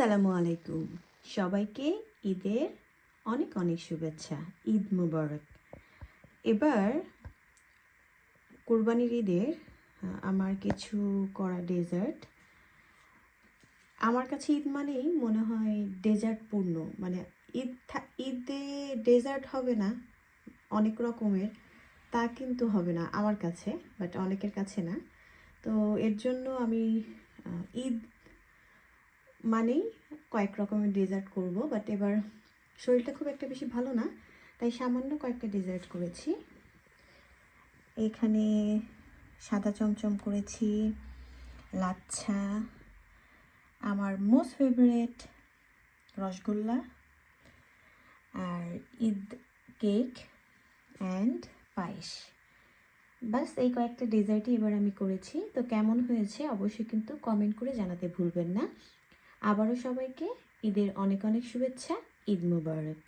আসসালামু আলাইকুম। সবাইকে ঈদের অনেক অনেক শুভেচ্ছা। ঈদ মুবারক। এবার কোরবানির ঈদের আমার কিছু করা ডেজার্ট। আমার কাছে ঈদ মানেই মনে হয় ডেজার্ট পূর্ণ মানে ঈদ ঈদে ডেজার্ট হবে না, অনেক রকমের, তা কিন্তু হবে না আমার কাছে, বাট অনেকের কাছে না। তো এর জন্য আমি ঈদ মানেই কয়েক রকমের ডেজার্ট করব বাট এবার শরীরটা খুব একটা বেশি ভালো না, তাই সামান্য কয়েকটা ডেজার্ট করেছি। এখানে সাদা চমচম করেছি, লাচ্ছা, আমার মোস্ট ফেভারেট রসগোল্লা, আর ঈদ কেক অ্যান্ড পায়েস। বাস এই কয়েকটা ডেজার্টই এবার আমি করেছি, তো কেমন হয়েছে অবশ্যই কিন্তু কমেন্ট করে জানাতে ভুলবেন না। আবারও সবাইকে ঈদের অনেক অনেক শুভেচ্ছা ঈদ মুবারক।